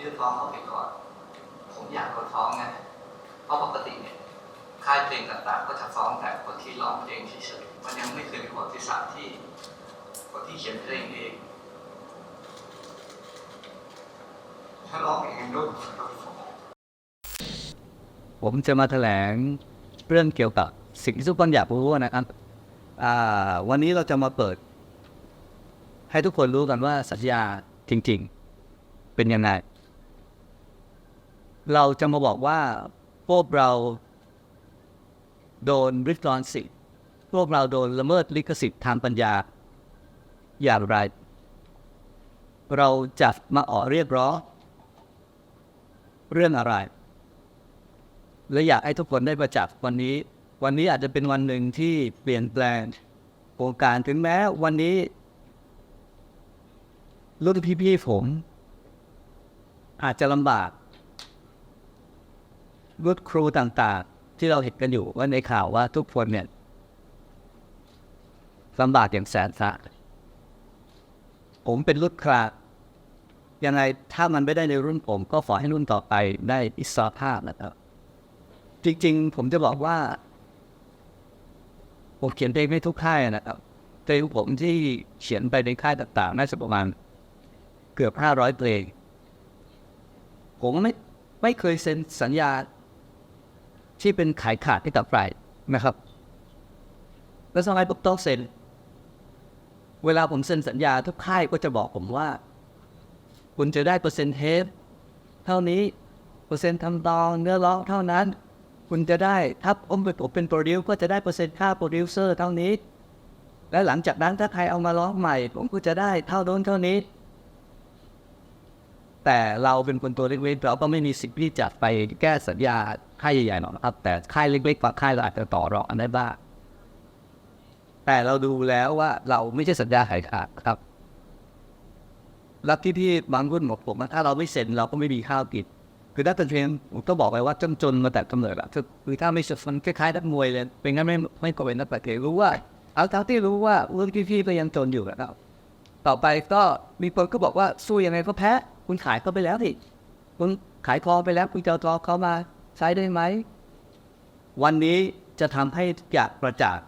ยื่นฟ้องเอาไปก่อน ผมอยากเขาฟ้องนะเพราะปกติเนี่ยค่ายเพลงต่างๆ ก็จะฟ้องแต่คนที่ร้องเพลงเฉยๆมันยังไม่เคยมีประวัติศาสตร์ที่คนที่เขียนเพลงเองถ้าร้องเองด้วยต้องฟ้องผมจะมาแถลงเรื่องเกี่ยวกับสิ่งที่ทุกคนอยากรู้นะครับวันนี้เราจะมาเปิด ให้ทุกคนรู้กันว่าสัญญาจริง ๆ เป็นยังไง เราจะมาบอกว่าพวกเราโดนริดรอนสิทธิ์พวกเราโดนละเมิดลิขสิทธิ์ทางปัญญาอย่างไร เราจะมาออกเรียกร้องเรื่องอะไร และอยากให้ทุกคนได้ประจักษ์วันนี้ วันนี้อาจจะเป็นวันหนึ่งที่เปลี่ยนแปลงโครงการถึงแม้วันนี้รุ่นพี่ๆผมอาจจะลำบาก รุ่นครูต่างๆ ที่เราเห็นกันอยู่ว่าในข่าวว่าทุกคนเนี่ยลำบากอย่างแสนสาหัสผมเป็นรุ่นคลาสยังไงถ้ามันไม่ได้ในรุ่นผม ก็ขอให้รุ่นต่อไปได้อิสรภาพนะครับ จริงๆ ผมจะบอกว่าผมเขียนเพลงให้ทุกค่ายนะครับเพลงผมที่เขียนไปในค่ายต่างๆ น่าจะประมาณเกือบห้าร้อยเพลง ผมไม่ไม่เคยเซ็นสัญญา ที่เป็นขายขาดให้กับใครนะครับ แล้วทำไมผมต้องเซ็น เวลาผมเซ็นสัญญาทุกค่ายก็จะบอกผมว่า คุณจะได้เปอร์เซ็นต์เทปเท่านี้ เปอร์เซ็นต์ทำตองเนื้อร้องเท่านั้น คุณจะได้ถ้าผมเป็นผมเป็นโปรดิวก็จะได้เปอร์เซ็นต์ค่าโปรดิวเซอร์เท่านี้และหลังจากนั้นถ้าใครเอามาร้องใหม่ ผมก็จะได้เท่าโน้นเท่านี้ แต่เราเป็นคนตัวเล็กๆเราก็ไม่มีสิทธิ์ที่จะไปแก้สัญญาค่ายใหญ่ๆหรอกนะครับ แต่ค่ายเล็กๆกว่าค่ายเราอาจจะต่อรองกันได้บ้างแต่เราดูแล้วว่าเราไม่ใช่สัญญาขายขาดครับแล้วที่ที่บางรุ่นบอกผมว่าถ้าเราไม่เซ็นเราก็ไม่มีข้าวกินคือถ้าเป็นเพลงผมต้องบอกไปว่าจนจนมาแต่กำเนิดอะคือถ้าไม่เซ็นมันคล้ายๆนักมวยเลยเป็นงั้นไม่ไม่ก็เป็นนักประเทศรู้ว่าเอาเท่าที่รู้ว่ารุ่นพี่ๆก็ยังจนอยู่นะครับต่อไปก็มีคนก็บอกว่าสู้ยังไงก็แพ้ คุณขายเขาไปแล้วสิคุณขายทองไปแล้ว คุณจะเอาทองเขามาใช้ได้ไหม วันนี้จะทำให้ทุกอย่างประจักษ์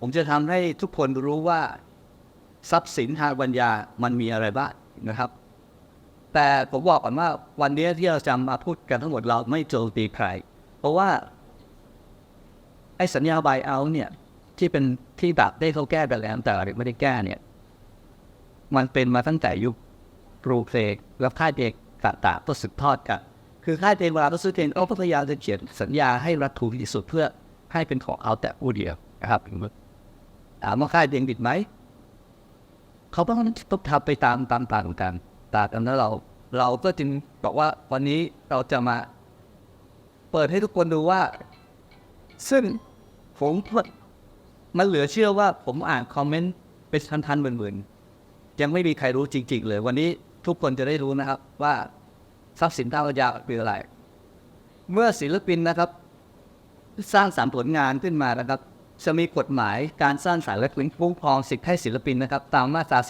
ผมจะทำให้ทุกคนรู้ว่าทรัพย์สินทางปัญญามันมีอะไรบ้างนะครับ แต่ผมบอกก่อนว่าวันนี้ที่เราจะมาพูดกันทั้งหมดเราไม่โจมตีใคร เพราะว่าไอ้สัญญาบายเอาเนี่ยที่เป็นที่แบบได้เขาแก้ไปแล้วแต่ไม่ได้แก้เนี่ย มันเป็นมาตั้งแต่ยุค ปรูเพลงแล้วค่ายเพลงต่างๆก็สืบทอดกัน คือค่ายเพลงเวลาเขาซื้อเพลงเขาก็พยายามจะเขียนสัญญาให้รัดถูกที่สุดเพื่อให้เป็นของเอาแต่ผู้เดียวนะครับถามว่าค่ายเพลงผิดไหมเขาต้องต้องทำไปตามตามตางกันตามกันแล้วเรา เราก็จึงบอกว่าวันนี้เราจะมา เปิดให้ทุกคนดูว่า ซึ่งผมมันเหลือเชื่อว่าผมอ่านคอมเมนต์เป็นพันๆหมื่นๆยังไม่มีใครรู้จริง ๆ เลยวันนี้ ทุกคนจะได้รู้นะครับว่าทรัพย์สินทางปัญญาคืออะไร เมื่อศิลปินนะครับ สร้างสามผลงานขึ้นมานะครับ จะมีกฎหมายการสร้างสารและคุ้มครองสิทธิให้ศิลปินนะครับ ตามมาตรา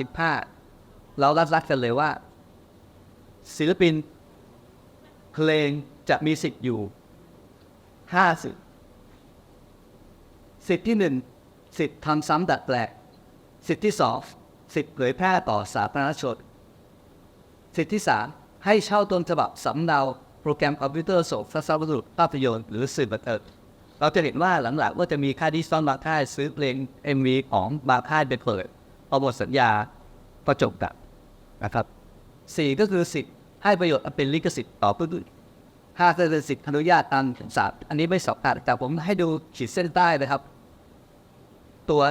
15 เรารัดรัดกันเลยว่า ศิลปิน เพลงจะมีสิทธิ์อยู่5สิทธิ์สิทธิ์ที่ 1 สิทธิ์ทำซ้ำดัดแปลงสิทธิ์ที่ 2 สิทธิ์เผยแพร่ต่อสาธารณชน สิทธิที่3ให้เช่าต้นฉบับสำเนาโปรแกรมคอมพิวเตอร์ส่งทัศนรูปภาพยนตร์หรือสื่อบันเทิงเราจะเห็นว่าหลังๆก็จะมีค่ายดิจิตอลบางค่ายซื้อเพลง MV ของบางค่ายไปเปิดพอหมดสัญญาก็จบกันนะครับสี่ก็คือสิทธิ์ให้ประโยชน์เป็นลิขสิทธิ์ต่อผู้อื่นห้าก็คือสิทธิ์อนุญาตตามศาสตร์อันนี้ไม่สอบขาดแต่ผมให้ดูขีดเส้นใต้นะครับ ตัว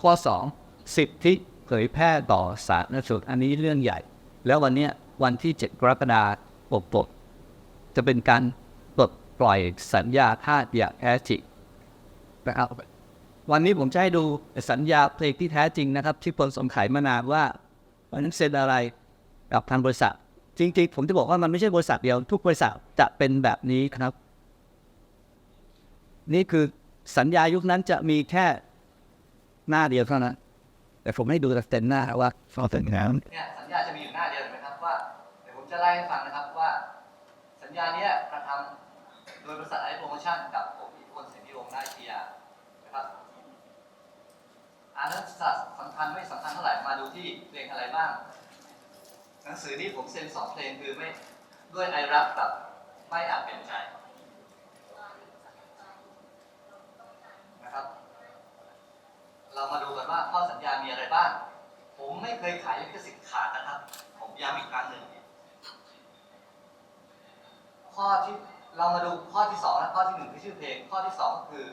ข้อ2สิทธิเผยแพร่ต่อสาธารณชนอันนี้เรื่องใหญ่ แล้ววันเนี้ย วันที่ 7 กรกฎาคมปลดจะเป็นการปลดปล่อยสัญญาทาสอย่างแท้จริงนะครับวันนี้ผมจะให้ดูสัญญาเพลงที่แท้จริงนะครับ ที่คนสงสัยมานานว่าวันนั้นเซ็นอะไรกับทางบริษัท จริงๆ ผมจะบอกว่ามันไม่ใช่บริษัทเดียว ทุกบริษัทจะเป็นแบบนี้ครับ นี่คือสัญญายุคนั้นจะมีแค่หน้าเดียวเท่านั้นแต่ผมให้ดูแต่เต็มหน้าว่าฟอร์เต็นแล้วเนี่ยสัญญาจะมีอยู่หน้า เดียวเห็นไหมครับว่าให้ฟังนะครับว่าสัญญาเนี้ยกระทำโดยบริษัทไอโปรโมชั่นกับผมอีกคนเสียงที่วงได้เทียนะครับอ่านนักศึกษาสำคัญไม่สำคัญเท่าไหร่มาดูที่เพลงอะไรบ้าง หนังสือนี้ผมเซ็นสองเพลงคือไม่ด้วยไอรักกับไม่อาจเป็นใจนะครับ เรามาดูกันว่าข้อสัญญามีอะไรบ้าง ผมไม่เคยขายลิขสิทธิ์ขาดนะครับ ผมย้ำอีกครั้งหนึ่ง ข้อที่เรามาดูข้อที่สองนะข้อที่หนึ่งที่ชื่อเพลง ข้อที่สองก็คือ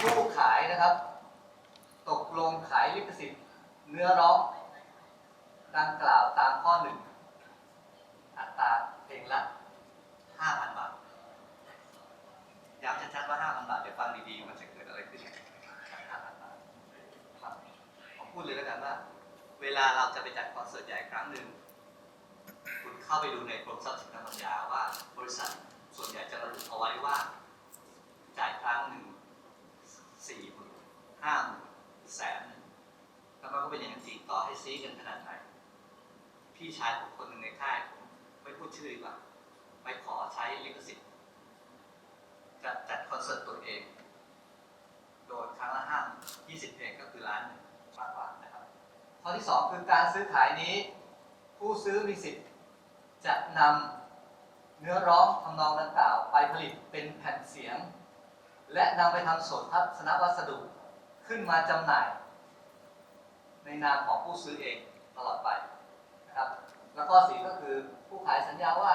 ผู้ขายนะครับ ตกลงขายลิขสิทธิ์เนื้อร้องดังกล่าวตามข้อหนึ่งอัตราเพลงละ5,000บาทย้ำชัดๆว่า5,000บาทเดี๋ยวฟังดีๆมันจะเกิดอะไรขึ้น5,000บาทครับผมพูดเลยแล้วกันว่า เวลาเราจะไปจัดคอนเสิร์ตใหญ่ครั้งหนึ่งคุณเข้าไปดูในกรมทรัพย์สินทางปัญญาว่า บริษัทส่วนใหญ่จะระบุเอาไว้ว่า จ่ายครั้งหนึ่งสี่หมื่นห้าหมื่นแสนหนึ่งแล้วมันก็เป็นอย่างนั้นจริงต่อให้ซีกันขนาดไหนพี่ชายผมคนหนึ่งในค่ายผมไม่พูดชื่อดีกว่าไปขอใช้ลิขสิทธิ์จัดจัดคอนเสิร์ตตัวเอง โดยครั้งละห้ายี่สิบเพลงก็คือล้านหนึ่งมากกว่านะครับ ข้อที่สองคือการซื้อขายนี้ ผู้ซื้อมีสิทธิ์จะนำ เนื้อร้องทำนองดังกล่าวไปผลิตเป็นแผ่นเสียง และนำไปทำโสดทัศนวัสดุขึ้นมาจำหน่าย ในนามของผู้ซื้อเองตลอดไปนะครับแล้วข้อสีก็คือผู้ขายสัญญาว่า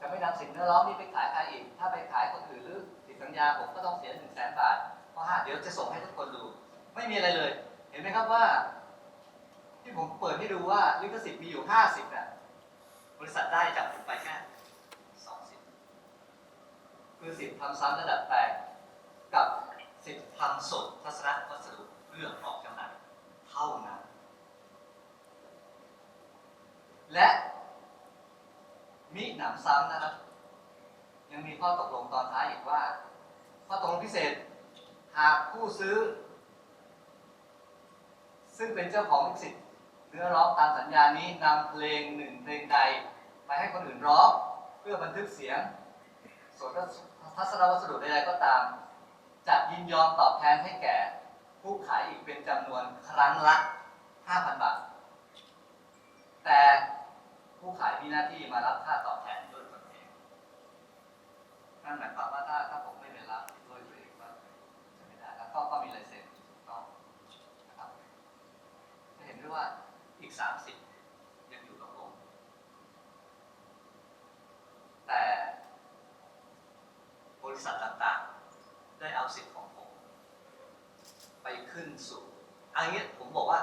จะไม่นำสินเนื้อร้องนี้ไปขายใครอีก ถ้าไปขายคนอื่นหรือสินสัญญาผมก็ต้องเสียหนึ่งแสนบาทเพราะห้าเดี๋ยวจะส่งให้ทุกคนดู ไม่มีอะไรเลย เห็นไหมครับว่า ที่ผมเปิดให้ดูว่าลิขสิทธิ์มีอยู่50น่ะ ริษัทได้จากผมไปแค่2สิทธิ์คือสิทธิ์ทำซ้ำระดับแปลงกับสิทธิ์ทำสดทัศนวัสดุเพื่อออกจำหน่ายเท่านั้น และมิหนำซ้ำนะครับ ยังมีข้อตกลงตอนท้ายอีกว่า ข้อตกลงพิเศษ หากผู้ซื้อ ซึ่งเป็นเจ้าของลิขสิทธิ์เนื้อร้องตามสัญญานี้นำเพลงหนึ่งเพลงใด ไปให้คนอื่นร้องเพื่อบันทึกเสียงส่วนทัศนวัสดุใดๆก็ตามจะยินยอมตอบแทนให้แก่ผู้ขายอีกเป็นจำนวนครั้งละ 5,000 บาท แต่ผู้ขายมีหน้าที่มารับค่าตอบแทนด้วยตนเองนั่นหมายความว่าถ้าถ้าผมไม่ไปรับด้วยตัวเองก็จะไม่ได้แล้วก็ก็มีลายเซ็นถูกต้องนะครับ จะเห็นได้ว่าอีก 30 ยังอยู่กับผม แต่บริษัทต่างๆ ได้เอาสิทธิ์ของผม ไป ขึ้นสู่อันนี้ผมบอกว่า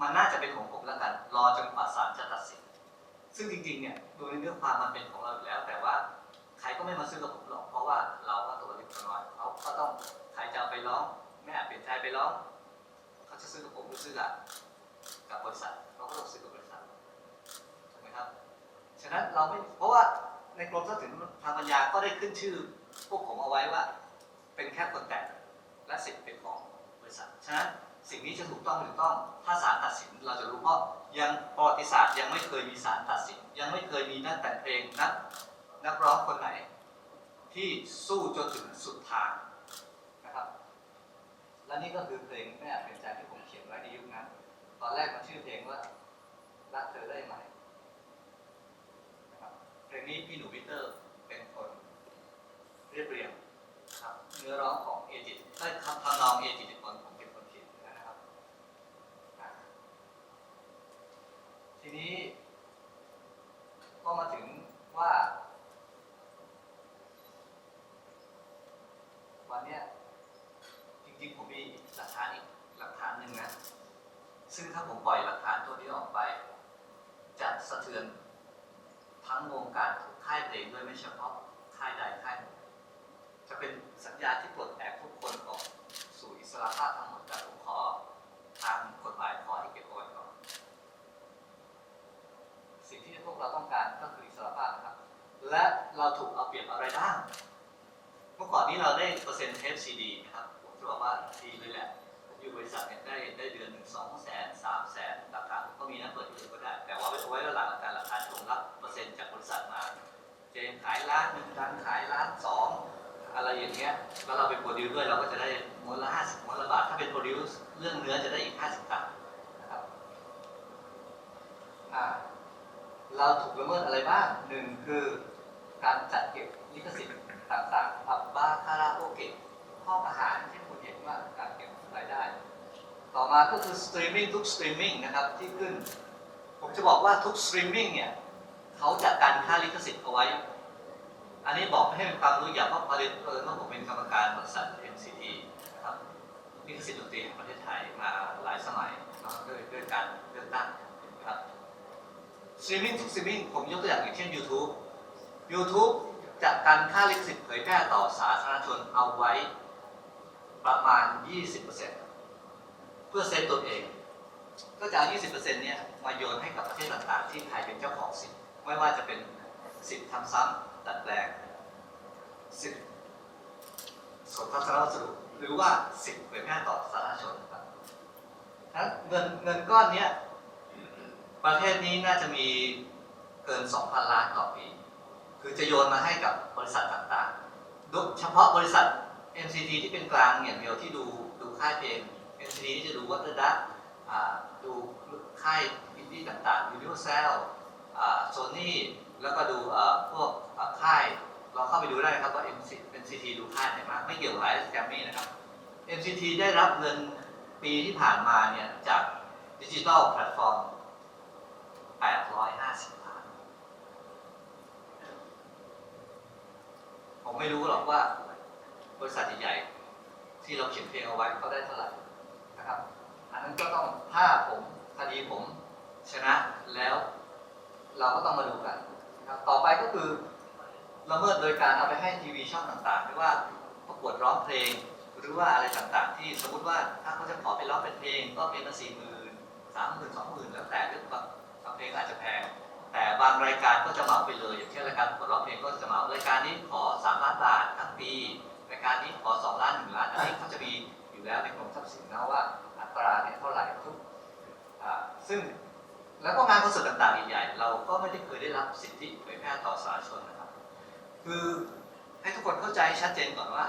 มันน่าจะเป็นของผมแล้วกัน รอจนกว่าศาลจะตัดสิน ซึ่งจริงๆเนี่ยโดยเนื้อความมันเป็นของเราอยู่แล้ว แต่ว่าใครก็ไม่มาซื้อกับผมหรอก เพราะว่าเราก็ตัวเล็กตัวน้อยเขาก็ต้องใครจะไปร้องไม่เปลี่ยนใจไปร้องเขาจะซื้อกับผมหรือซื้อกับกับบริษัทเราก็ต้องซื้อกับบริษัทถูกไหมครับฉะนั้นเราไม่เพราะว่าในกรมทรัพย์สินทางปัญญาก็ได้ขึ้นชื่อ พวกผมเอาไว้ว่า เป็นแค่คนแต่งและสิทธิ์เป็นของ ฉะนั้นสิ่งนี้จะถูกต้องหรือต้อง ถ้าศาลตัดสินเราจะรู้เพราะยังประวัติศาสตร์ยังไม่เคยมีศาลตัดสิน ยังไม่เคยมีนักแต่งเพลงนักนักร้องคนไหน ที่สู้จนถึงสุดทางนะครับ และนี่ก็คือเพลงไม่เป็นใจที่ผมเขียนไว้ในยุคนั้นตอนแรกมันชื่อเพลงว่ารักเธอได้ไหมนะครับเพลงนี้พี่หนูวิเตอร์ นี้เราได้เปอร์เซ็นต์ HCD นะครับ ผมจะบอกว่าดีเลยแหละ อยู่บริษัทเนี่ยได้ได้เดือนหนึ่งสองแสนสามแสนราคาก็มีนะเปิดเผยก็ได้ แต่ว่าไว้ไว้ระหลังการราคาชมรับเปอร์เซ็นต์จากบริษัทมา เจมขายล้านหนึ่งครั้งขายล้านสองอะไรอย่างเงี้ย แล้วเราไป็โปรดิวด้วยเราก็จะได้มดละห้าสิบมดละบาท ถ้าเป็นโปรดิวเรื่องเนื้อจะได้อีกห้าสิบตังค์นะครับเราถูกละเมิดอะไรบ้างหนึ่งคือการจัดเก็บลิขสิทธิ์ ต่างๆผับบาร์คาราโอเกะห้องอาหารที่คุณเห็นว่าการเก็บรายได้ ต่อมาก็คือสตรีมมิ่งทุกสตรีมมิ่งนะครับที่ขึ้น ผมจะบอกว่าทุกสตรีมมิ่งเนี่ยเขาจัดการค่าลิขสิทธิ์เอาไว้ อันนี้บอกให้เป็นความรู้อย่างเพราะประเด็นเออเมื่อผมเป็นกรรมการบริษัท MCT นะครับลิขสิทธิ์ดนตรีแห่งประเทศไทยมาหลายสมัยนะด้วยด้วยการเลือกตั้งนะครับสตรีมมิ่งทุกสตรีมมิ่งผมยกตัวอย่างอย่างเช่น YouTube YouTube จัดการค่าลิขสิทธิ์เผยแพร่ต่อสาธารณชนเอาไว้ประมาณ 20%เพื่อเซฟตัวเอง ก็จะเอา 20%เนี่ยมาโยนให้กับประเทศต่างๆ ที่ไทยเป็นเจ้าของสิทธิ์ไม่ว่าจะเป็นสิทธิ์ทำซ้ำดัดแปลงสิทธิ์สนทนาสรุปหรือว่าสิทธิ์เผยแพร่ต่อสาธารณชนครับทั้งเงินเงินก้อนเนี้ยประเทศนี้น่าจะมีเกิน 2,000 ล้านต่อปี คือจะโยนมาให้กับบริษัทต่างๆโดยเฉพาะบริษัท MCT ที่เป็นกลางอย่างเดียวที่ดูดูค่ายเพลง MCT ที่จะดูวัตถุอ่าดูค่ายอินดี้ต่างๆ Universal โซนี่แล้วก็ดูพวกค่ายเราเข้าไปดูได้นะครับว่า MC MCT ดูค่ายไหนมากไม่เกี่ยวกับไลฟ์แกรมมี่นะครับ MCT ได้รับเงินปีที่ผ่านมาเนี่ยจากดิจิทัลแพลตฟอร์ม 850 ล้าน ผมไม่รู้หรอกว่า บริษัทใหญ่ๆที่เราเขียนเพลงเอาไว้เขาได้เท่าไหร่นะครับ อันนั้นก็ต้องถ้าผมคดีผมชนะแล้ว เราก็ต้องมาดูกันนะครับต่อไปก็คือละเมิดโดยการเอาไปให้ทีวีช่องต่างๆไม่ว่าประกวดร้องเพลงหรือว่าอะไรต่างๆ ที่สมมติว่าถ้าเขาจะขอไปร้องเป็นเพลง ก็เป็นละสี่หมื่นสามหมื่นสองหมื่นแล้วแต่เรื่องบางบางเพลงอาจจะแพงแต่บางรายการก็จะเหมาไปเลย อย่างเช่นรายการประกวดร้องเพลงก็จะเหมารายการนี้ขอ แล้วก็งานคอนเสิร์ตต่างๆใหญ่ๆเราก็ไม่ได้เคยได้รับสิทธิเผยแพร่ต่อสาธารณชนนะครับ คือให้ทุกคนเข้าใจชัดเจนก่อนว่า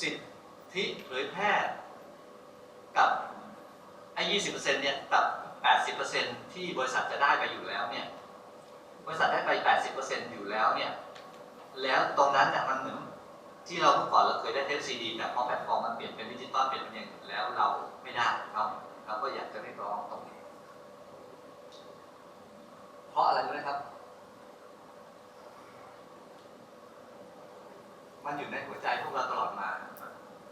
สิทธิเผยแพร่กับไอ้ยี่สิบเปอร์เซ็นต์เนี่ยกับแปดสิบเปอร์เซ็นต์ที่บริษัทจะได้ไปอยู่แล้วเนี่ยบริษัทได้ไปแปดสิบเปอร์เซ็นต์อยู่แล้วเนี่ยแล้วตรงนั้นเนี่ยมันเหมือนที่เราเมื่อก่อนเราเคยได้เทปซีดีแต่พอแพลตฟอร์มมันเปลี่ยนเป็นดิจิตอลเปลี่ยนเป็นอย่างอื่นแล้วเราไม่ได้เนาเราก็อยากจะเรียกร้องตรงนี้ เพราะอะไรรู้ไหมครับ มันอยู่ในหัวใจพวกเราตลอดมา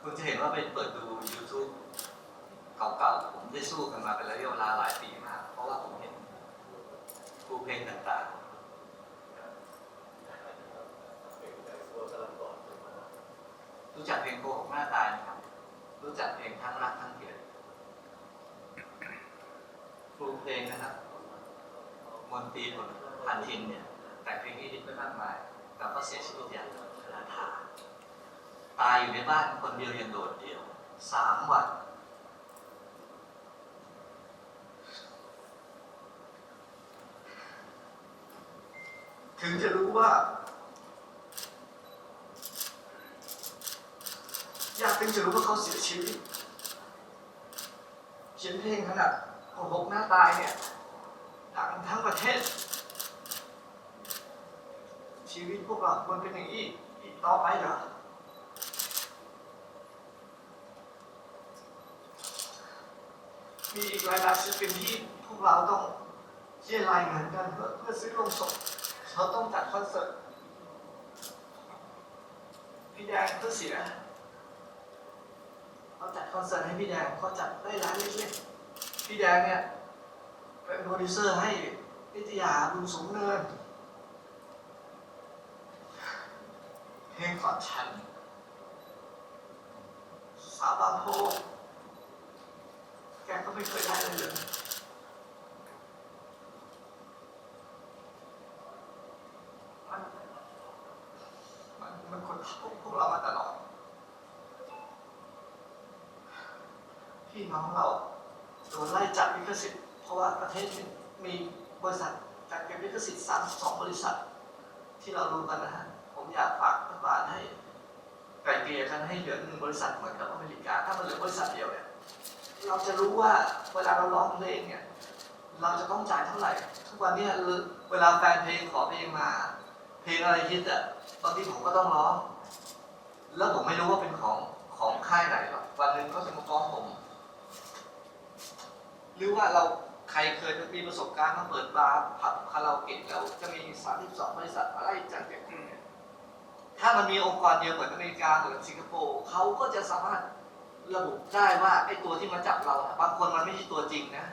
คุณจะเห็นว่าไปเปิดดู YouTube เก่าๆ ผมได้สู้กันมาเป็นระยะเวลาหลายปีมาก เพราะว่าผมเห็นครูเพลงต่างๆรู้จักเพลงโกหกหน้าตายไหมครับ รู้จักเพลงทั้งรักทั้งเกลียดครูเพลงนะครับ มนตรีผลพันทินเนี่ยแต่งเพลงที่ดิบไปมากมายแต่ก็เสียชีวิตอย่างอนาถาตายอยู่ในบ้านคนเดียวยังโดดเดี่ยวสามวันถึงจะรู้ว่า อยากถึงจะรู้ว่าเขาเสียชีวิตเขียนเพลงขนาดโกหกหน้าตายเนี่ย ดังทั้งประเทศ ชีวิตพวกเราควรเป็นอย่างนี้อีกต่อไปเหรอมีอีกหลายๆศิลปินที่พวกเราต้องเรียรายงินกันเพื่อเพื่อซื้อลงศพเขาต้องจัดคอนเสิร์ตพี่แดงก็เสียเขาจัดคอนเสิร์ตให้พี่แดงเขาจัดได้ร้านเล็กๆพี่แดงเนี่ย เป็นโปรดิวเซอร์ให้นิตยาบุญสูงเนิน เพลงก่อฉัน สาบานโพแกก็ไม่เคยได้เลยเลยมันมันมันคนทับพวกเรามาตลอด พี่น้องเราโดนไล่จับลิขสิทธิ์ ราะว่าประเทศมีบริษัทจัดเก็บลิขสิทธิ์32บริษัท ที่เรารู้กันนะฮะผมอยากฝากรัฐบาลให้ไกลเกลี่ยกันให้เหลือหนึ่งบริษัทเหมือนกับอเมริกา ถ้ามันเหลือบริษัทเดียวเนี่ยเราจะรู้ว่าเวลาเราร้องเพลงเนี่ยเราจะต้องจ่ายเท่าไหร่ ทุกวันนี้เวลาแฟนเพลงขอเพลงมา เพลงอะไรฮิตอะบางทีผมก็ต้องร้อง แล้วผมไม่รู้ว่าเป็นของของค่ายไหนหรอกวันหนึ่งเขาจะมาฟ้องผม หรือว่าเรา ใครเคยมีประสบการณ์มาเปิดบาร์ผับคาราโอเกะแล้วจะมี32บริษัทอะไรจัดอย่างนี้ถ้ามันมีองค์กรเดียวเหมือนอเมริกาเหมือนสิงคโปร์เขาก็จะสามารถระบุได้ว่าไอ้ตัวที่มาจับเราอะบางคนมันไม่ใช่ตัวจริงนะ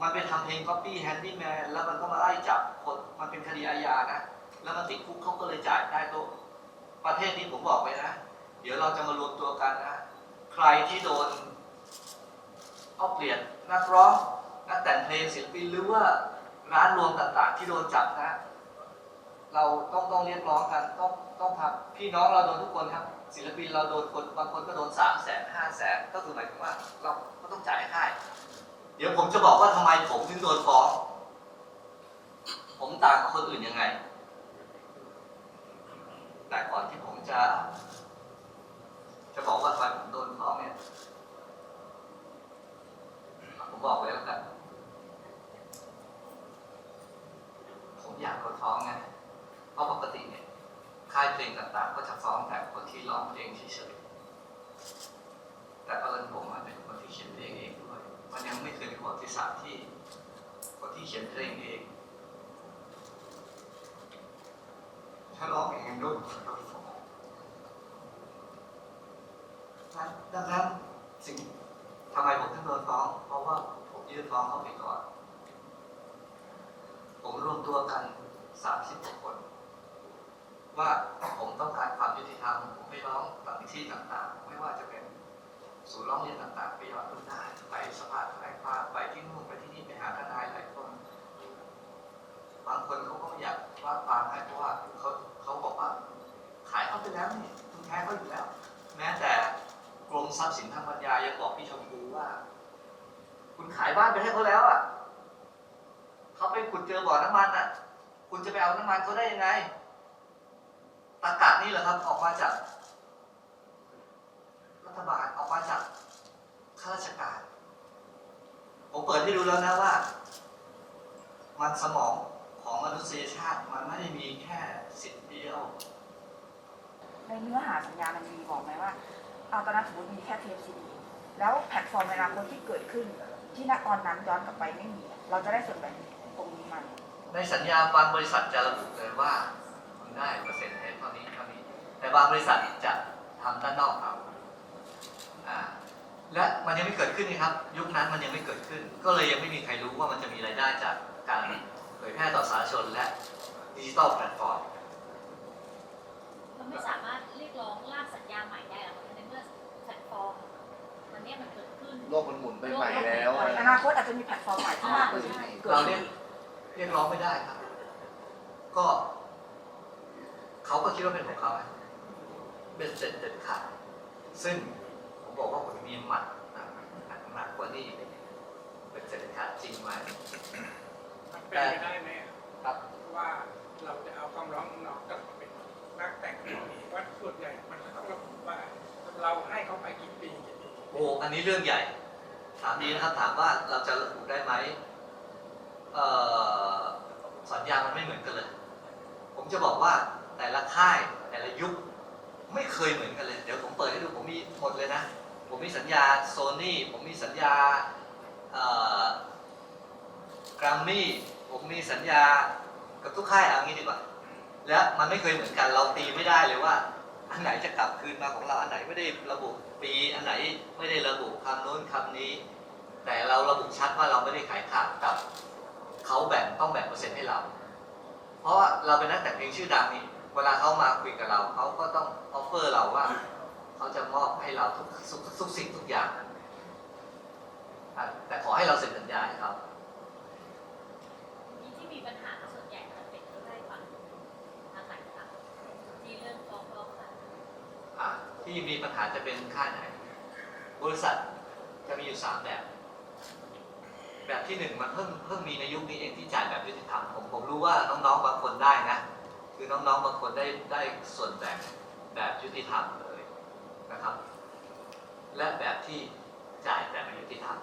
มันไปทำเพลง copy handyman แล้วมันก็มาไล่จับคนมันเป็นคดีอาญานะ แล้วมันติดคุกเขาก็เลยจ่ายได้ตัวประเทศนี้ผมบอกไว้นะ เดี๋ยวเราจะมารวมตัวกันนะ ใครที่โดนเอาเปลี่ยนนักร้อง นักแต่งเพลงศิลปินหรือว่าร้านรวมต่างๆ ที่โดนจับนะ เราต้องต้องเรียกร้องกันต้องต้องทำพี่น้องเราโดนทุกคนครับ ศิลปินเราโดนคนบางคนก็โดนสามแสนห้าแสนก็คือหมายถึงว่า เราก็ต้องจ่ายให้เดี๋ยวผมจะบอกว่าทำไมผมถึงโดนฟ้อง ผมต่างกับคนอื่นยังไง แต่ก่อนที่ผมจะ จะบอกว่าทำไมผมโดนฟ้องเนี่ย ผมบอกไว้แล้วกัน ผมอยากโดนฟ้องไง เพราะปกติเนี่ย ค่ายเพลงต่างๆ ก็จะฟ้องแต่คนที่ ร้องเพลงเฉยๆแต่เอิญผมอะเป็นคนที่เขียนเพลงเองด้วย มันยังไม่เคยมีประวัติศาสตร์ที่คนที่เขียนเพลงเอง ถ้าร้องเองยังโดนโดนฟ้องดังนั้นสิ่ง ทำไมผมถึงโดนฟ้อง เพราะว่าผมยื่นฟ้องเขาไปก่อน ผมรวมตัวกันสามสิบคน ว่าผมต้องการความยุติธรรม ผมไม่ร้องตามที่ต่างๆ ไม่ว่าจะเป็นศูนย์ร้องเรียนต่างๆ ไปย้อนดูได้ไปสภาทนายความไปที่นู่นไปที่นี่ไปหาทนายหลายคน บางคนเขาก็ไม่อยาก ว่าความให้เพราะว่าเขาเขาบอกว่า ขายเขาไปแล้วนี่คุณแพ้เขาอยู่แล้ว แม้แต่กรมทรัพย์สินทางปัญญายังบอกพี่ชมพูว่า คุณขายบ้านไปให้เขาแล้วอะเขาไปขุดเจอบ่อน้ำมันอะ คุณจะไปเอาน้ำมันเขาได้ยังไงตากาศนี่แหละครับออกมาจาก รัฐบาลออกมาจากข้าราชการ ผมเปิดให้ดูแล้วนะว่า มันสมอง ของมนุษยชาติมันไม่ได้มีแค่สิทธิ์เดียว ในเนื้อหาสัญญามันมีบอกไหมว่าเอาตอนนั้นสมมติมีแค่เทปซีดีแล้วแพลตฟอร์มในอนาคตที่เกิดขึ้น ที่ณตอนนั้นย้อนกลับไปไม่มี เราจะได้ส่วนแบ่งตรงนี้มาในสัญญาบางบริษัทจะระบุเลยว่าคุณได้เปอร์เซ็นต์เท่านี้เท่านี้ แต่บางบริษัทจะทำด้านนอกเอาอ่าและมันยังไม่เกิดขึ้นนี่ครับ ยุคนั้นมันยังไม่เกิดขึ้น ก็เลยยังไม่มีใครรู้ว่ามันจะมีรายได้จากการเผ ยแพร่ต่อสาธารณชนและดิจิทัลแพลตฟอร์มมันไม่สามารถเรียกร้องร่างสัญญาใหม่ได้หรอกในเมื่อแพลตฟอร์มมันเนี้ยมันเกิดขึ้น โลกมันหมุนไปใหม่แล้วอนาคตอาจจะมีแพลตฟอร์มใหม่ที่มากกว่านี้เกิดเราขึ้เรียนกเรียกร้องไม่ได้ครับ ก็ เขาก็คิดว่าเป็นของเขาอะเป็นเสร็จเด็ดขาดซึ่งผมบอกว่าผมมีหมัดหนักหนักหนักกว่านี้เป็นเสร็จเด็ดขาดจริงไหมมัน เป็นไปได้ไหมครับว่าเราจะเอาคำร้องของเรากลับมาเป็นนักแต่งเพลงนี้ว่าส่วนใหญ่มันจะต้องระบุว่าเราให้เขาไปกี่ปีกี่ปีโอ้อันนี้เรื่องใหญ่ ถามดีนะครับถามว่าเราจะระบุได้ไหมเอ่อสัญญามันไม่เหมือนกันเลย ผมจะบอกว่าแต่ละค่ายแต่ละยุคไม่เคยเหมือนกันเลย เดี๋ยวผมเปิดให้ดูผมมีหมดเลยนะ ผมมีสัญญาโซนี่ผมมีสัญญาเอ่อกรัมมี่ ผมมีสัญญากับทุกค่ายเอางี้ดีกว่า และมันไม่เคยเหมือนกันเราตีไม่ได้เลยว่า อันไหนจะกลับคืนมาของเราอันไหนไม่ได้ระบุปีอันไหนไม่ได้ระบุคำโน้นคำนี้ แต่เราระบุชัดว่าเราไม่ได้ขายขาดกับเขาแบ่งต้องแบ่งเปอร์เซ็นต์ให้เรา เพราะว่าเราเป็นนักแต่งเพลงชื่อดังนี่เวลาเขามาคุยกับเราเขาก็ต้องออฟเฟอร์เราว่าเขาจะมอบให้เราทุกทุกสิ่งทุกอย่างแต่ขอให้เราเซ็นสัญญาให้เขา ที่ที่มีปัญหาส่วนใหญ่จะเป็นเรื่องได้ฟังทางไหนคะที่เรื่องฟ้องร้องกัน อะที่มีปัญหาจะเป็น ค่ายไหน บริษัทจะมีอยู่สามแบบ แบบที่หนึ่งมันเพิ่งเพิ่งมีในยุคนี้เองที่จ่ายแบบยุติธรรมผมผมรู้ว่าน้องๆบางคนได้นะ คือน้องๆบางคนได้ได้ส่วนแบ่งแบบยุติธรรมเลยนะครับ และแบบที่จ่ายแบบไม่ยุติธรรม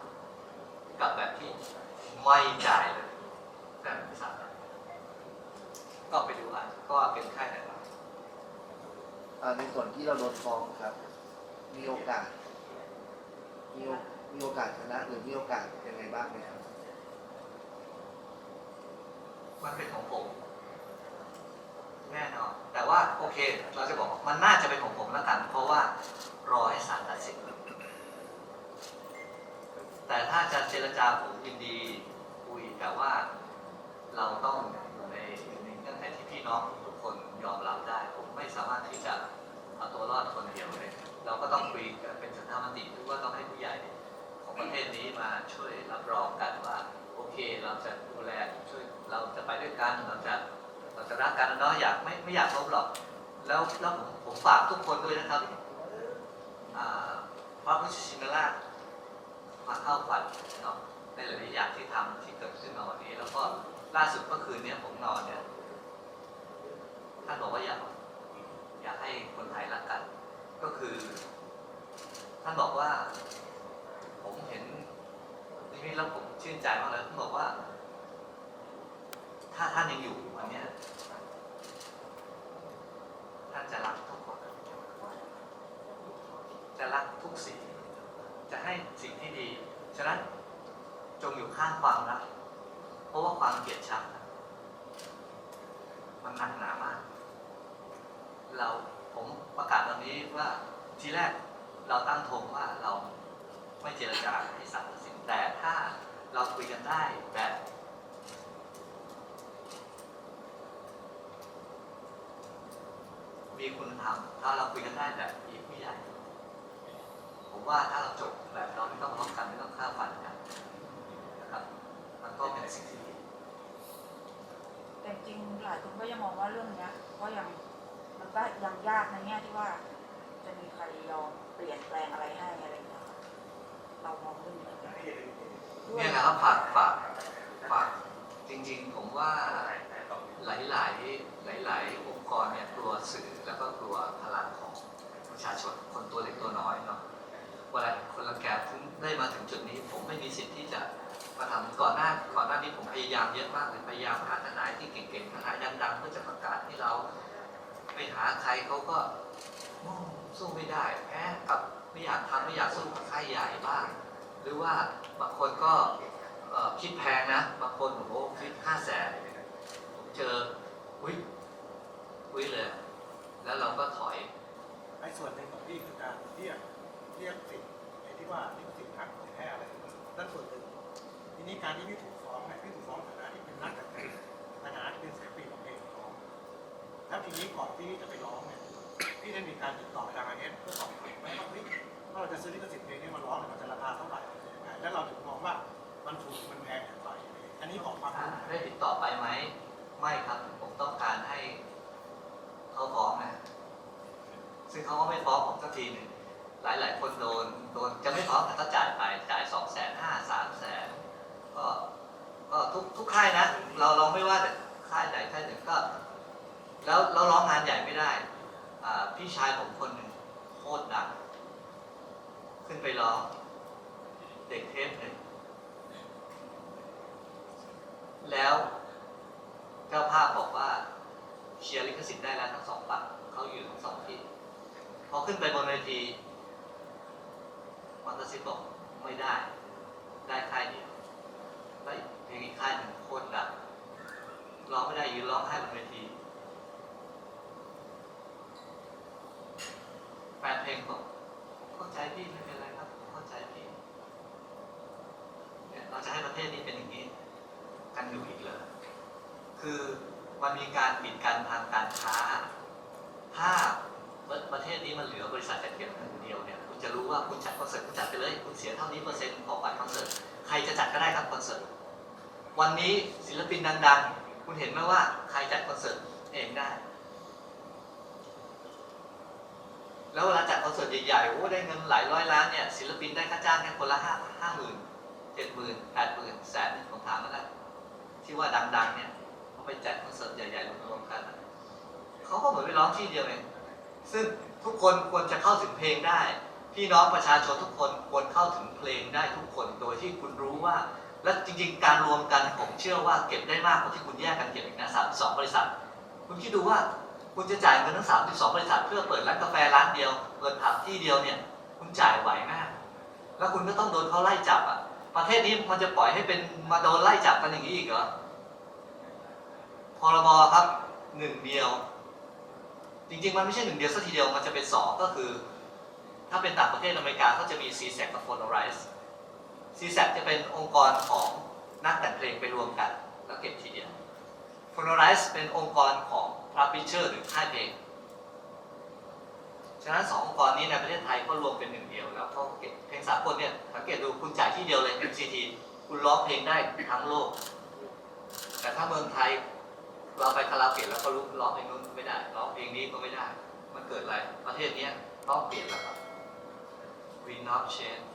กับแบบที่ไม่จ่ายเลยแต่บริษัทก็ไปดูอะก็เป็นค่ายไหนบ้างในส่วนที่เราโดนฟ้องครับ มีโอกาส มีโอมีโอกาสชนะหรือมีโอกาสยังไงบ้างไหมครับ มันเป็นของผมแน่นอนแต่ว่าโอเค เราจะบอกมันน่าจะเป็นของผมแล้วกัน เพราะว่ารอให้ศาลตัดสินแต่ถ้าจะเจรจาผมยินดีคุยแต่ว่าเราต้อง เคเราจะดูแลช่วยเราจะไปด้วยกันเราจะเราจะรักกันนะเนาะอยากไม่ไม่อยากลบหรอก แล้วแล้วผมผมฝากทุกคนด้วยนะครับอ่าพระพุทธชินราชมาเข้าฝันเนาะในหลายๆอย่างที่ทำที่เกิดขึ้นมาวันนี้ แล้วก็ล่าสุดเมื่อคืนเนี้ยผมนอนเนี่ยท่านบอกว่าอยากอยากให้คนไทยรักกัน ก็คือ ท่านบอกว่า ผมเห็นนิมิต แล้วผมชื่นใจมากเลยเขาบอกว่า ถ้าท่านยังอยู่วันเนี้ยจะรักทุกคน จะรักทุกสิ่ง จะให้สิ่งที่ดี ฉะนั้นจงอยู่ข้างความรัก เพราะว่าความเกลียดชังน่ะมันหนักหนามาก เราผมประกาศวันนี้ว่าทีแรกเราตั้งธงว่าเราไม่เจรจาให้สันติสินแต่ถ้าเราคุยกันได้แบบ มีคุณธรรมถ้าเราคุยกันได้แบบมีผู้ใหญ่ ผมว่าถ้าเราจบแบบเราไม่ต้องทะเลาะกันไม่ต้องฆ่าฟันกันนะครับ มันก็เป็นสิ่งที่ดี แต่จริงหลายคน ก็ยังมองว่าเรื่องเนี้ย ก็ยังมันก็ยังยากในแง่ที่ว่า จะมีใครยอมเปลี่ยนแปลงอะไรให้อะไรอย่างเงี้ยค่ะเรามองเรื่องนี้ด้วยเนี่ยนะครับฝากฝากฝากจริงๆ ผมว่าหลายหลายหลายหลายๆองค์กรเนี่ยกลัวสื่อแล้วก็กลัวพลังของประชาชนคนตัวเล็กตัวน้อยเนาะเวลาคนละแกถึงได้มาถึงจุดนี้ ผมไม่มีสิทธิ์ที่จะ มาทำก่อนหน้าก่อนหน้านี้ผมพยายามเยอะมากเลยพยายามหาทนายที่เก่งๆทนายดังๆเพื่อจะประกาศให้เราไปหาใครเขาก็สู้ไม่ได้แพ้กับไม่อยากทำไม่อยากสู้กับค่ายใหญ่บ้าง หรือว่าบางคนก็คิดแพงนะบางคนโอ้คิดห้าแส พี่ชายผมคนหนึ่งโคตรดังขึ้นไปร้องเด็กเทปหนึ่งแล้วเจ้าภาพบอกว่าเคลียร์ลิขสิทธิ์ได้แล้วทั้งสองฝั่งเขาอยู่ทั้งสองที่พอขึ้นไปบนเวทีมันกระซิบอกไม่ได้ ได้ค่ายเดียวแล้วเพลงอีกค่ายหนึ่งโคตรดังร้องไม่ได้ยืนร้องไห้บนเวทีแฟนเพลงบอกผมเข้าใจพี่ไม่เป็นไรครับเข้าใจพี่เนี่ยเราจะให้ประเทศนี้เป็นอย่างนี้ กันอยู่อีกเลยคือมันมีการปิดกันทางการค้า ถ้าประเทศนี้มันเหลือบริษัทจัดเก็บคนเดียวเนี่ยคุณจะรู้ว่าคุณจัดคอนเสิร์ตคุณจัดไปเลย คุณเสียเท่านี้เปอร์เซ็นต์ของบัตรคอนเสิร์ตใครจะจัดก็ได้ครับคอนเสิร์ตวันนี้ศิลปินดังๆ คุณเห็นไหมว่าใครจัดคอนเสิร์ตเองได้ แล้วเวลาจัดคอนเสิร์ตใหญ่ๆโอ้ได้เงินหลายร้อยล้านเนี่ยศิลปินได้ค่าจ้างแค่คนละห้าห้าหมื่นเจ็ดหมื่นแปดหมื่นแสนหนึ่งผมถามมาแล้วที่ว่าดัง ๆ เนี่ยเขาไปจัดคอนเสิร์ตใหญ่ๆรวมๆกันเขาก็เหมือนไปร้องที่เดียวเองซึ่งทุกคนควรจะเข้าถึงเพลงได้ พี่น้องประชาชนทุกคนควรเข้าถึงเพลงได้ทุกคนโดยที่คุณรู้ว่า และจริงๆ การรวมกันผมเชื่อว่าเก็บได้มากกว่าที่คุณแยกกันเก็บอีกนะ32บริษัท คุณคิดดูว่า คุณจะจ่ายเงินทั้ง 32 บริษัทเพื่อเปิดร้านกาแฟร้านเดียว เปิดผับที่เดียวเนี่ย คุณจ่ายไหวไหมแล้วคุณก็ต้องโดนเขาไล่จับอะ ประเทศนี้มันจะปล่อยให้เป็นมาโดนไล่จับกันอย่างนี้อีกเหรอ พรบครับหนึ่งเดียว จริงๆ มันไม่ใช่หนึ่งเดียวสักทีเดียว มันจะเป็นสองก็คือ ถ้าเป็นต่างประเทศอเมริกาเขาจะมี c s a c กับ p h o n o r i z e c s a c จะเป็นองค์กรของนักแต่งเพลงไปรวมกัน แล้วเก็บทีเดียว p h o n o r i z e เป็นองค์กรของ พับพิเชอร์หรือค่ายเพลงฉะนั้นสององค์กรนี้ในประเทศไทยก็รวมเป็นหนึ่งเดียวแล้วเขาเพลงสากลเนี่ยสังเกตดูคุณจ่ายที่เดียวเลย MCT คุณร้องเพลงได้ทั้งโลก แต่ถ้าเมืองไทยเราไปคาราโอเกะแล้วก็รู้ร้องเพลงนู้นไม่ได้ร้องเพลงนี้ก็ไม่ได้ มันเกิดอะไรประเทศนี้ต้องเปลี่ยนแล้วครับ We not change